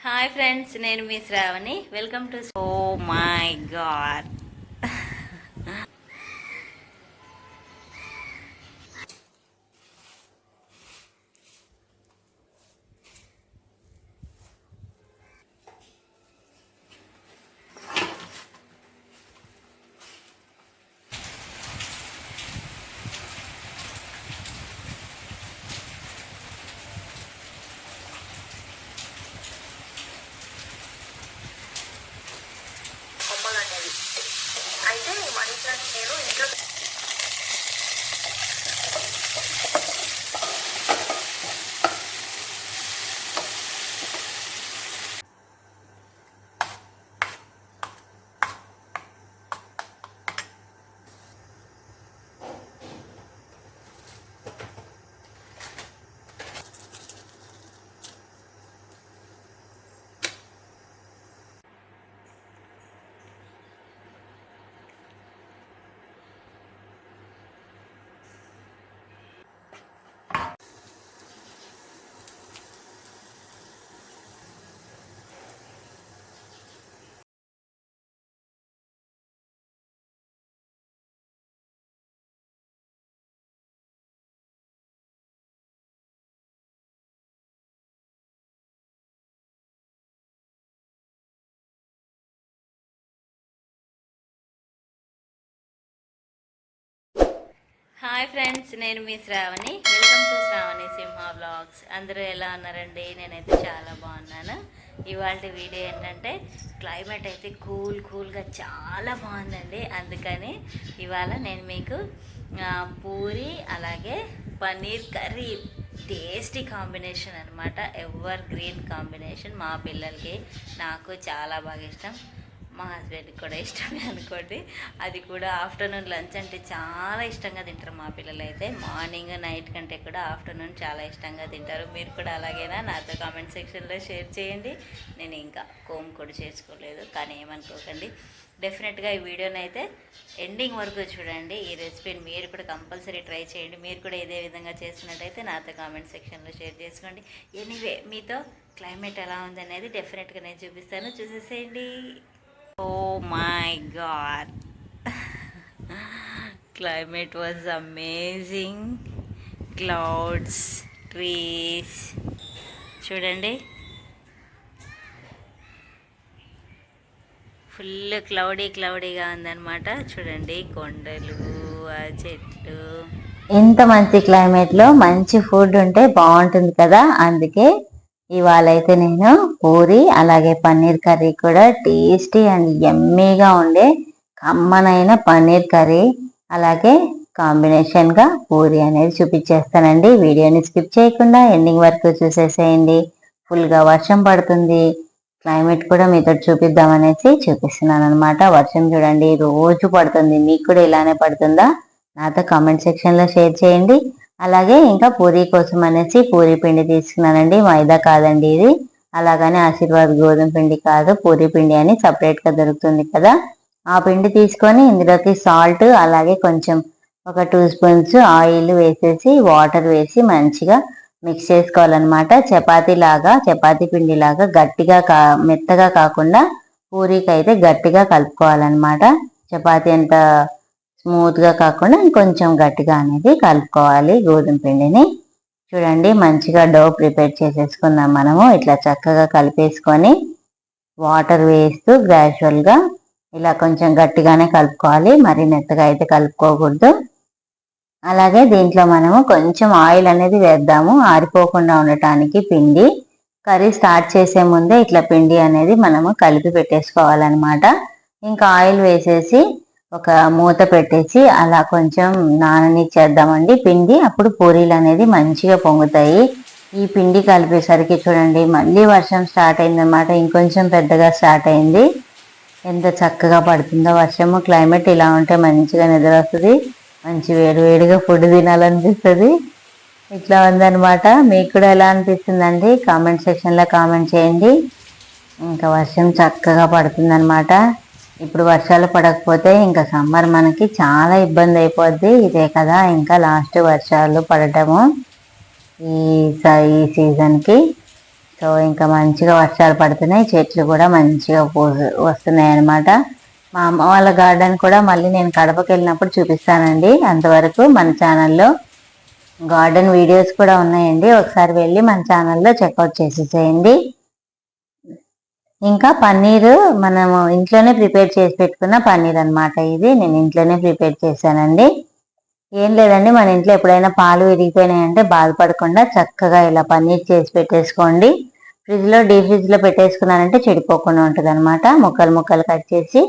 Hi friends నేను మీ Shravani. Welcome to oh my god కొమ్మలు అనేవి అయితే ఈ మనీ ప్లాంట్ నేను ఇంట్లో హాయ్ ఫ్రెండ్స్ నేను మీ Shravani. Welcome to Shravani Simha vlogs అందరూ ఎలా ఉన్నారండి? నేనైతే చాలా బాగున్నాను. ఇవాళ వీడియో ఏంటంటే క్లైమేట్ అయితే కూల్ కూల్గా చాలా బాగుందండి. అందుకని ఇవాళ నేను మీకు పూరి అలాగే పన్నీర్ కర్రీ టేస్టీ కాంబినేషన్ అనమాట ఎవర్ గ్రీన్ కాంబినేషన్ మా పిల్లలకి నాకు చాలా బాగా ఇష్టం. మా హస్బెండ్కి కూడా ఇష్టమే అనుకోండి. అది కూడా ఆఫ్టర్నూన్ లంచ్ అంటే చాలా ఇష్టంగా తింటారు మా పిల్లలు అయితే. మార్నింగ్ నైట్ కంటే కూడా ఆఫ్టర్నూన్ చాలా ఇష్టంగా తింటారు. మీరు కూడా అలాగేనా? నాతో కామెంట్ సెక్షన్లో షేర్ చేయండి. నేను ఇంకా కోమ్ కూడా చేసుకోలేదు కానీ ఏమనుకోకండి. డెఫినెట్గా ఈ వీడియోని అయితే ఎండింగ్ వరకు చూడండి. ఈ రెసిపీని మీరు కూడా కంపల్సరీ ట్రై చేయండి. మీరు కూడా ఇదే విధంగా చేస్తున్నట్టయితే నాతో కామెంట్ సెక్షన్లో షేర్ చేసుకోండి. ఎనీవే మీతో క్లైమేట్ ఎలా ఉందనేది డెఫినెట్గా నేను చూపిస్తాను. చూసేసేయండి. ఓ my god climate was amazing clouds trees చూడండి. ఫుల్ క్లౌడీ క్లౌడీగా ఉందన్నమాట. చూడండి కొండలు ఆ చెట్లు. ఎంత మంచి క్లైమేట్లో మంచి ఫుడ్ ఉంటే బాగుంటుంది కదా? అందుకే ఇవాళ అయితే నేను పూరి అలాగే పన్నీర్ కర్రీ కూడా టేస్టీ అండ్ ఎమ్మీగా ఉండే కమ్మనైన పన్నీర్ కర్రీ అలాగే కాంబినేషన్గా పూరి అనేది చూపించేస్తానండి. వీడియోని స్కిప్ చేయకుండా ఎండింగ్ వరకు చూసేసేయండి. ఫుల్గా వర్షం పడుతుంది. క్లైమేట్ కూడా మీతో చూపిద్దామనేసి చూపిస్తున్నాను అనమాట వర్షం చూడండి రోజు పడుతుంది. మీకు కూడా ఇలానే పడుతుందా? నాతో కామెంట్ సెక్షన్లో షేర్ చేయండి. అలాగే ఇంకా పూరి కోసం అనేసి పూరీ పిండి తీసుకున్నానండి. మైదా కాదండి ఇది. అలాగని ఆశీర్వాద్ గోధుమ పిండి కాదు పూరీ పిండి అని సపరేట్గా దొరుకుతుంది కదా. ఆ పిండి తీసుకొని ఇందులోకి సాల్ట్ అలాగే కొంచెం ఒక టూ స్పూన్స్ ఆయిల్ వేసేసి వాటర్ వేసి మంచిగా మిక్స్ చేసుకోవాలన్నమాట. చపాతీ లాగా చపాతీ పిండి లాగా గట్టిగా కా మెత్తగా కాకుండా పూరీకి అయితే గట్టిగా కలుపుకోవాలన్నమాట. చపాతీ అంత స్మూత్గా కాకుండా ఇంకొంచెం గట్టిగా అనేది కలుపుకోవాలి గోధుమ పిండిని. చూడండి మంచిగా డో ప్రిపేర్ చేసేసుకుందాం మనము. ఇట్లా చక్కగా కలిపేసుకొని వాటర్ వేస్తూ గ్రాడ్యువల్ ఇలా కొంచెం గట్టిగానే కలుపుకోవాలి. మరి మెత్తగా అయితే కలుపుకోకూడదు. అలాగే దీంట్లో మనము కొంచెం ఆయిల్ అనేది వేద్దాము. ఆరిపోకుండా ఉండటానికి పిండి. కర్రీ స్టార్ట్ చేసే ముందే ఇట్లా పిండి అనేది మనము కలిపి పెట్టేసుకోవాలన్నమాట. ఇంకా ఆయిల్ వేసేసి ఒక మూత పెట్టేసి అలా కొంచెం నాననిచ్చేద్దామండి. పిండి అప్పుడు పూరీలు అనేది మంచిగా పొంగుతాయి. ఈ పిండి కలిపేసరికి చూడండి మళ్ళీ వర్షం స్టార్ట్ అయిందనమాట ఇంకొంచెం పెద్దగా స్టార్ట్ అయింది. ఎంత చక్కగా పడుతుందో వర్షము. క్లైమేట్ ఇలా ఉంటే మంచిగా నిద్ర వస్తుంది. మంచి వేడి వేడిగా ఫుడ్ తినాలనిపిస్తుంది. ఇట్లా ఉందన్నమాట. మీకు కూడా ఎలా అనిపిస్తుందండి? కామెంట్ సెక్షన్లో కామెంట్ చేయండి. ఇంకా వర్షం చక్కగా పడుతుందనమాట ఇప్పుడు వర్షాలు పడకపోతే ఇంకా సమ్మర్ మనకి చాలా ఇబ్బంది అయిపోద్ది. ఇదే కదా ఇంకా లాస్ట్ వర్షాలు పడటము ఈ స- ఈ సీజన్కి సో ఇంకా మంచిగా వర్షాలు పడుతున్నాయి. చెట్లు కూడా మంచిగా పూ- వస్తున్నాయి అన్నమాట మా అమ్మ వాళ్ళ గార్డెన్ కూడా మళ్ళీ నేను కడపకి వెళ్ళినప్పుడు చూపిస్తానండి. అంతవరకు మన ఛానల్లో గార్డెన్ వీడియోస్ కూడా ఉన్నాయండి. ఒకసారి వెళ్ళి మన ఛానల్లో చెక్అవుట్ చేసేసేయండి. ఇంకా పన్నీరు మనము ఇంట్లోనే ప్రిపేర్ చేసి పెట్టుకున్న పన్నీర్ అన్నమాట ఇది. నేను ఇంట్లోనే ప్రిపేర్ చేశానండి. ఏం లేదండి మన ఇంట్లో ఎప్పుడైనా పాలు విరిగిపోయినాయంటే బాధపడకుండా చక్కగా ఇలా పన్నీర్ చేసి పెట్టేసుకోండి. ఫ్రిడ్జ్లో డీప్ డీ ఫ్రిడ్జ్ పెట్టేసుకున్నానంటే చెడిపోకుండా ఉంటుంది అనమాట ముక్కలు ముక్కలు కట్ చేసి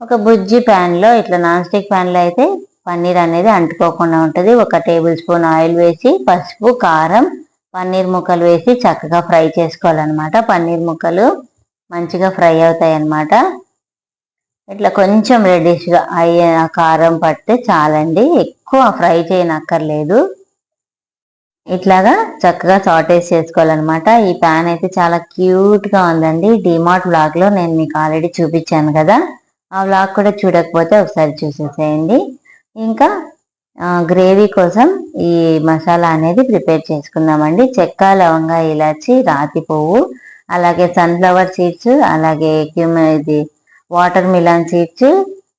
ఒక బుజ్జి ప్యాన్లో ఇట్లా నాన్ స్టిక్ ప్యాన్లో అయితే పన్నీర్ అనేది అంటుకోకుండా ఉంటుంది. ఒక టేబుల్ స్పూన్ ఆయిల్ వేసి పసుపు కారం పన్నీర్ ముక్కలు వేసి చక్కగా ఫ్రై చేసుకోవాలన్నమాట. పన్నీర్ ముక్కలు మంచిగా ఫ్రై అవుతాయి అన్నమాట ఇట్లా కొంచెం రెడ్డిష్గా అయ్యే ఆ కారం పడితే చాలండి. ఎక్కువ ఫ్రై చేయనక్కర్లేదు. ఇట్లాగా చక్కగా సాటేజ్ చేసుకోవాలన్నమాట. ఈ ప్యాన్ అయితే చాలా క్యూట్గా ఉందండి. డిమార్ట్ బ్లాగ్లో నేను మీకు ఆల్రెడీ చూపించాను కదా. ఆ వ్లాగ్ కూడా చూడకపోతే ఒకసారి చూసేసేయండి. ఇంకా గ్రేవీ కోసం ఈ మసాలా అనేది ప్రిపేర్ చేసుకుందామండి. చెక్క లవంగా ఇలాచి రాతి పువ్వు అలాగే సన్ఫ్లవర్ సీడ్స్ అలాగే క్యూమ- ఇది watermelon seeds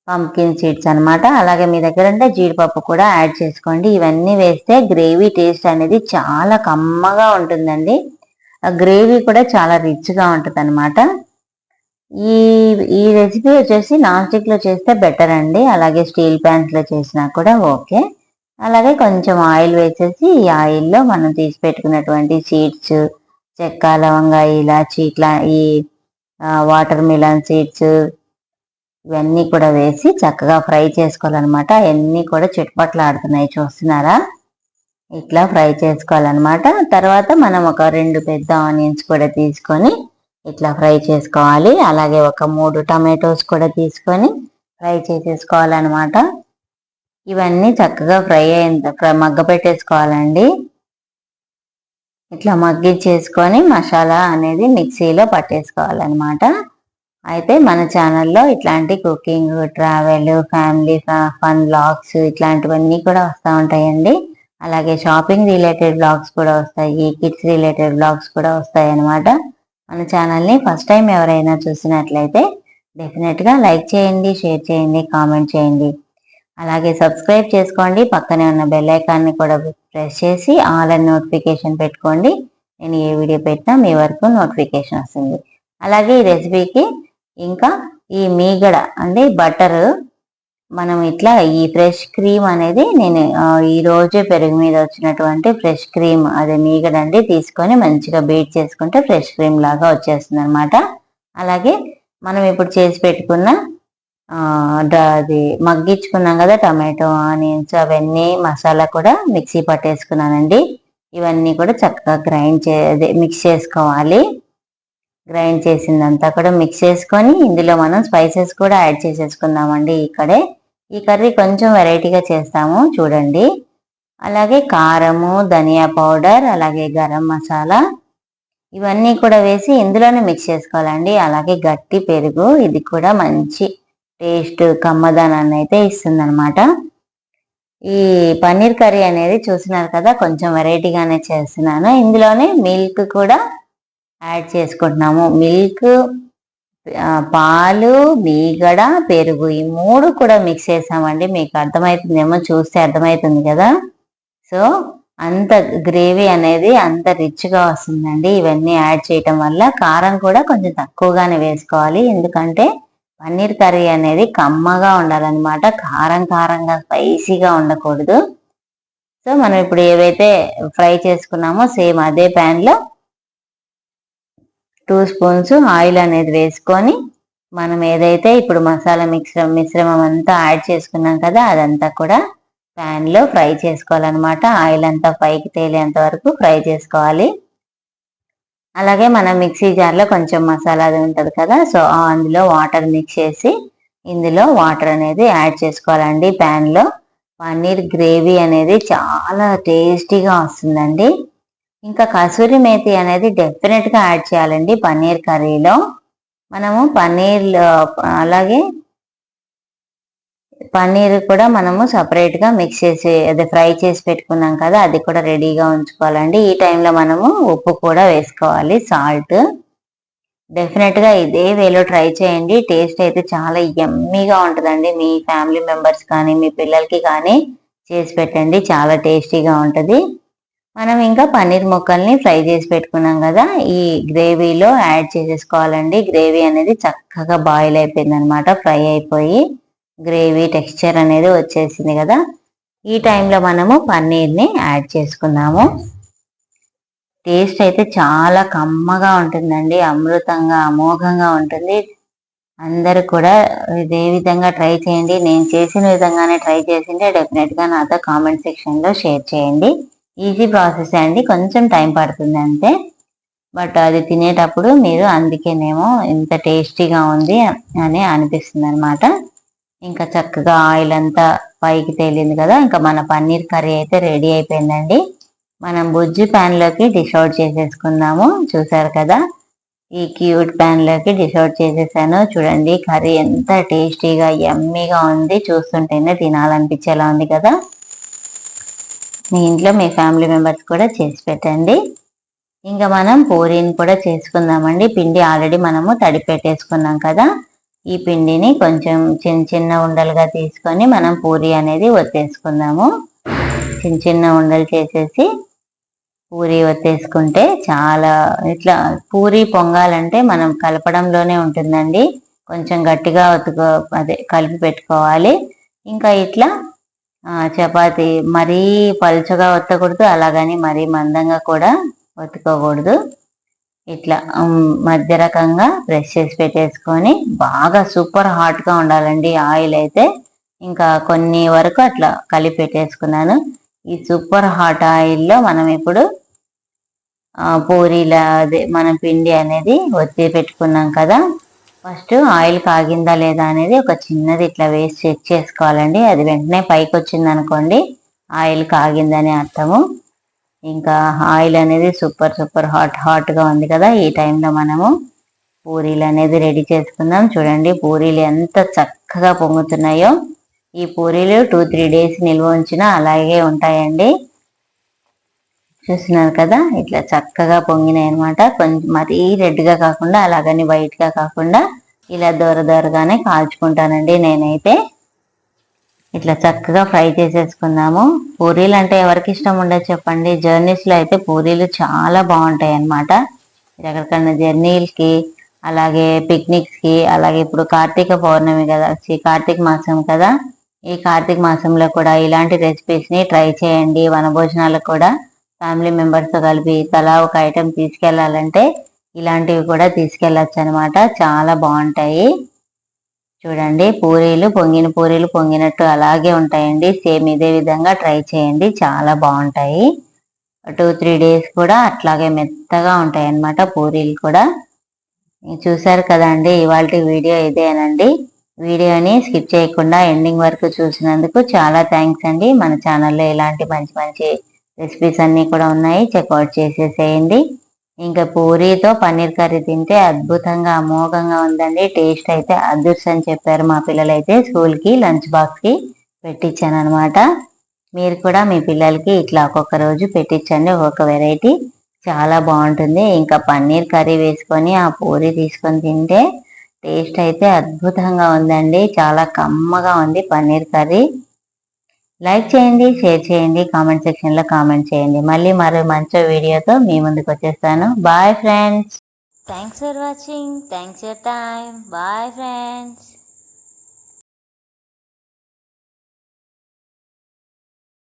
pumpkin seeds అనమాట అలాగే మీ దగ్గర ఉంటే జీడిపప్పు కూడా యాడ్ చేసుకోండి. ఇవన్నీ వేస్తే గ్రేవీ టేస్ట్ అనేది చాలా కమ్మగా ఉంటుందండి. ఆ గ్రేవీ కూడా చాలా రిచ్గా ఉంటుంది అనమాట ఈ ఈ రెసిపీ వచ్చేసి నాన్ స్టిక్లో చేస్తే బెటర్ అండి. అలాగే స్టీల్ ప్యాన్స్లో చేసినా కూడా ఓకే. అలాగే కొంచెం ఆయిల్ వేసేసి ఈ ఆయిల్లో మనం తీసి పెట్టుకున్నటువంటి సీడ్స్ చెక్క లవంగా ఇలాచి ఇట్లా ఈ వాటర్ మిలన్ సీడ్స్ ఇవన్నీ కూడా వేసి చక్కగా ఫ్రై చేసుకోవాలన్నమాట. అవన్నీ కూడా చిట్పట్లు ఆడుతున్నాయి చూస్తున్నారా? ఇట్లా ఫ్రై చేసుకోవాలన్నమాట. తర్వాత మనం ఒక రెండు పెద్ద ఆనియన్స్ కూడా తీసుకొని ఇట్లా ఫ్రై చేసుకోవాలి. అలాగే ఒక మూడు టమాటోస్ కూడా తీసుకొని ఫ్రై చేసేసుకోవాలన్నమాట. ఇవన్నీ చక్కగా ఫ్రై అయిన మగ్గ పెట్టేసుకోవాలండి ఇట్లా మగ్గిచ్చేసుకొని మసాలా అనేది మిక్సీలో పట్టేసుకోవాలన్నమాట. అయితే మన ఛానల్లో ఇట్లాంటి cooking travel family fun vlogs ఇట్లాంటివన్నీ కూడా వస్తూ ఉంటాయండి. అలాగే షాపింగ్ రిలేటెడ్ బ్లాగ్స్ కూడా వస్తాయి కిడ్స్ రిలేటెడ్ బ్లాగ్స్ కూడా వస్తాయి అన్నమాట మన ఛానల్ని ఫస్ట్ టైం ఎవరైనా చూసినట్లయితే డెఫినెట్గా లైక్ చేయండి షేర్ చేయండి కామెంట్ చేయండి. అలాగే సబ్స్క్రైబ్ చేసుకోండి పక్కనే ఉన్న బెల్ ఐకాన్ని కూడా ప్రెస్ చేసి ఆల్ అండ్ నోటిఫికేషన్ పెట్టుకోండి. నేను ఏ వీడియో పెట్టినా మీ వరకు నోటిఫికేషన్ వస్తుంది. అలాగే ఈ రెసిపీకి ఇంకా ఈ మీగడ అంటే బటర్ మనం ఇట్లా ఈ ఫ్రెష్ క్రీమ్ అనేది నేను ఆ, ఈ రోజే పెరుగు మీద వచ్చినటువంటి ఫ్రెష్ క్రీమ్ అదే మీగడ అండి తీసుకొని మంచిగా బీట్ చేసుకుంటే ఫ్రెష్ క్రీమ్ లాగా వచ్చేస్తుంది అనమాట అలాగే మనం ఇప్పుడు చేసి పెట్టుకున్న అది మగ్గించుకున్నాం కదా టమాటో ఆనియన్స్ అవన్నీ మసాలా కూడా మిక్సీ పట్టేసుకున్నానండి. ఇవన్నీ కూడా చక్కగా గ్రైండ్ చే అదే మిక్స్ చేసుకోవాలి. గ్రైండ్ చేసిందంతా కూడా మిక్స్ చేసుకొని ఇందులో మనం స్పైసెస్ కూడా యాడ్ చేసేసుకుందామండి ఇక్కడే. ఈ కర్రీ కొంచెం వెరైటీగా చేస్తాము చూడండి. అలాగే కారము ధనియా పౌడర్ అలాగే గరం మసాలా ఇవన్నీ కూడా వేసి ఇందులోనే మిక్స్ చేసుకోవాలండి. అలాగే గట్టి పెరుగు ఇది కూడా మంచి టేస్ట్ కమ్మదనాన్ని అయితే ఇస్తుంది అనమాట ఈ పన్నీర్ కర్రీ అనేది చూసినారు కదా కొంచెం వెరైటీగానే చేస్తున్నాను. ఇందులోనే మిల్క్ కూడా యాడ్ చేసుకుంటున్నాము. మిల్క్ పాలు మీగడ పెరుగు ఈ మూడు కూడా మిక్స్ చేసామండి. మీకు అర్థమవుతుందేమో చూస్తే అర్థమవుతుంది కదా. సో అంత గ్రేవీ అనేది అంత రిచ్గా వస్తుందండి. ఇవన్నీ యాడ్ చేయటం వల్ల కారం కూడా కొంచెం తక్కువగానే వేసుకోవాలి. ఎందుకంటే పన్నీర్ కర్రీ అనేది కమ్మగా ఉండాలన్నమాట. కారం కారంగా స్పైసీగా ఉండకూడదు. సో మనం ఇప్పుడు ఏవైతే ఫ్రై చేసుకున్నామో సేమ్ అదే ప్యాన్లో టూ స్పూన్స్ ఆయిల్ అనేది వేసుకొని మనం ఏదైతే ఇప్పుడు మసాలా మిశ్రమం మిశ్రమం అంతా యాడ్ చేసుకున్నాం కదా అదంతా కూడా ప్యాన్లో ఫ్రై చేసుకోవాలన్నమాట. ఆయిల్ అంతా పైకి తేలేంత వరకు ఫ్రై చేసుకోవాలి. అలాగే మనం మిక్సీ జార్లో కొంచెం మసాలా అది ఉంటుంది కదా సో అందులో వాటర్ మిక్స్ చేసి ఇందులో వాటర్ అనేది యాడ్ చేసుకోవాలండి ప్యాన్లో. పన్నీర్ గ్రేవీ అనేది చాలా టేస్టీగా వస్తుందండి. ఇంకా కసూరి మేతి అనేది డెఫినెట్గా యాడ్ చేయాలండి పన్నీర్ కర్రీలో. మనము పన్నీర్ అలాగే పన్నీర్ కూడా మనము సపరేట్గా గా మిక్స్ చేసి అదే ఫ్రై చేసి పెట్టుకున్నాం కదా అది కూడా రెడీగా ఉంచుకోవాలండి. ఈ టైంలో మనము ఉప్పు కూడా వేసుకోవాలి సాల్ట్ డెఫినెట్గా ఇదే వేలో ట్రై చేయండి. టేస్ట్ అయితే చాలా యమ్మీగా ఉంటుందండి. మీ ఫ్యామిలీ మెంబర్స్ కానీ మీ పిల్లలకి కానీ చేసి పెట్టండి. చాలా టేస్టీగా ఉంటుంది. మనం ఇంకా పన్నీర్ ముక్కల్ని ఫ్రై చేసి పెట్టుకున్నాం కదా ఈ గ్రేవీలో యాడ్ చేసేసుకోవాలండి. గ్రేవీ అనేది చక్కగా బాయిల్ అయిపోయింది అనమాట ఫ్రై అయిపోయి. గ్రేవీ టెక్స్చర్ అనేది వచ్చేసింది కదా. ఈ టైంలో మనము పన్నీర్ని యాడ్ చేసుకుందాము టేస్ట్ అయితే చాలా కమ్మగా ఉంటుందండి. అమృతంగా అమోఘంగా ఉంటుంది. అందరూ కూడా ఇదే విధంగా ట్రై చేయండి. నేను చేసిన విధంగానే ట్రై చేసింటే డెఫినెట్గా నాతో కామెంట్ సెక్షన్లో షేర్ చేయండి. ఈజీ ప్రాసెస్ అండి. కొంచెం టైం పడుతుంది అంతే. బట్ అది తినేటప్పుడు మీరు అందుకేనేమో ఇంత టేస్టీగా ఉంది అని అనిపిస్తుంది అనమాట ఇంకా చక్కగా ఆయిల్ అంతా పైకి తేలింది కదా ఇంకా మన పన్నీర్ కర్రీ అయితే రెడీ అయిపోయిందండి. మనం బుజ్జి ప్యాన్లోకి డిష్ అవుట్ చేసేసుకుందాము. చూసారు కదా ఈ క్యూట్ ప్యాన్లోకి డిష్ అవుట్ చేసేసాను. చూడండి కర్రీ ఎంత టేస్టీగా యమ్మీగా ఉంది. చూస్తుంటేనే తినాలనిపించేలా ఉంది కదా. మీ ఇంట్లో మీ ఫ్యామిలీ మెంబర్స్ కూడా చేసి పెట్టండి. ఇంకా మనం పూరీని కూడా చేసుకుందామండి. పిండి ఆల్రెడీ మనము తడి పెట్టేసుకున్నాం కదా. ఈ పిండిని కొంచెం చిన్న చిన్న ఉండలుగా తీసుకొని మనం పూరి అనేది ఒత్తేసుకుందాము. చిన్న చిన్న ఉండలు చేసేసి పూరి ఒత్తేసుకుంటే చాలా ఇట్లా పూరి పొంగాలంటే మనం కలపడంలోనే ఉంటుందండి. కొంచెం గట్టిగా ఒత్తుకో అదే కలిపి పెట్టుకోవాలి. ఇంకా ఇట్లా చపాతి మరీ పలుచగా ఒత్తకూడదు అలాగని మరీ మందంగా కూడా ఒత్తుకోకూడదు. ఇట్లా మధ్య రకంగా ప్రెస్ చేసి పెట్టేసుకొని బాగా సూపర్ హాట్గా ఉండాలండి ఆయిల్ అయితే. ఇంకా కొన్ని వరకు అట్లా కలిపి పెట్టేసుకున్నాను. ఈ సూపర్ హాట్ ఆయిల్లో మనం ఇప్పుడు పూరీల అదే మన పిండి అనేది ఒత్తి పెట్టుకున్నాం కదా. ఫస్ట్ ఆయిల్ కాగిందా లేదా అనేది ఒక చిన్నది ఇట్లా వేసి చెక్ చేసుకోవాలండి. అది వెంటనే పైకి వచ్చింది అనుకోండి ఆయిల్ కాగిందని అర్థము. ఇంకా ఆయిల్ అనేది సూపర్ సూపర్ హాట్ హాట్గా ఉంది కదా ఈ టైంలో మనము. పూరీలు అనేది రెడీ చేసుకుందాం. చూడండి పూరీలు ఎంత చక్కగా పొంగుతున్నాయో. ఈ పూరీలు టూ త్రీ డేస్ నిల్వ ఉంచినా అలాగే ఉంటాయండి. చూస్తున్నారు కదా ఇట్లా చక్కగా పొంగినాయి అనమాట కొంచెం మరీ రెడ్గా కాకుండా అలాగని వైట్గా కాకుండా ఇలా దూర దూరగానే కాల్చుకుంటానండి నేనైతే. ఇట్లా చక్కగా ఫ్రై చేసేసుకుందాము. పూరీలు అంటే ఎవరికి ఇష్టం ఉండదు చెప్పండి. జర్నీస్లో అయితే పూరీలు చాలా బాగుంటాయి అన్నమాట ఎక్కడికన్నా జర్నీలకి అలాగే పిక్నిక్స్కి అలాగే ఇప్పుడు కార్తీక పౌర్ణమి కదా కార్తీక మాసం కదా ఈ కార్తీక మాసంలో కూడా ఇలాంటి రెసిపీస్ని ట్రై చేయండి. వనభోజనాలకు కూడా ఫ్యామిలీ మెంబర్స్తో కలిపి తలా ఒక ఐటెం తీసుకెళ్ళాలంటే ఇలాంటివి కూడా తీసుకెళ్ళొచ్చు అనమాట చాలా బాగుంటాయి. చూడండి పూరీలు పొంగిన పూరీలు పొంగినట్టు అలాగే ఉంటాయండి. సేమ్ ఇదే విధంగా ట్రై చేయండి చాలా బాగుంటాయి. టూ త్రీ డేస్ కూడా అట్లాగే మెత్తగా ఉంటాయి అన్నమాట పూరీలు కూడా. చూసారు కదండి ఇవాళ వీడియో ఇదేనండి. వీడియోని స్కిప్ చేయకుండా ఎండింగ్ వరకు చూసినందుకు చాలా థ్యాంక్స్ అండి. మన ఛానల్లో ఇలాంటి మంచి మంచి రెసిపీస్ అన్నీ కూడా ఉన్నాయి చెక్అవుట్ చేసేసేయండి. ఇంకా పూరీతో పన్నీర్ కర్రీ తింటే అద్భుతంగా అమోఘంగా ఉందండి. టేస్ట్ అయితే అదృష్టం అని చెప్పారు మా పిల్లలైతే. స్కూల్కి లంచ్ బాక్స్కి పెట్టించాను అనమాట మీరు కూడా మీ పిల్లలకి ఇట్లా ఒక్కొక్క రోజు పెట్టించండి ఒక్కొక్క వెరైటీ చాలా బాగుంటుంది. ఇంకా పన్నీర్ కర్రీ వేసుకొని ఆ పూరి తీసుకొని తింటే టేస్ట్ అయితే అద్భుతంగా ఉందండి. చాలా కమ్మగా ఉంది పన్నీర్ కర్రీ. లైక్ చేయండి షేర్ చేయండి కామెంట్ సెక్షన్లో కామెంట్ చేయండి. మళ్ళీ మరో మంచి వీడియోతో మీ ముందుకు వచ్చేస్తాను. Bye friends thanks for watching thanks for time bye friends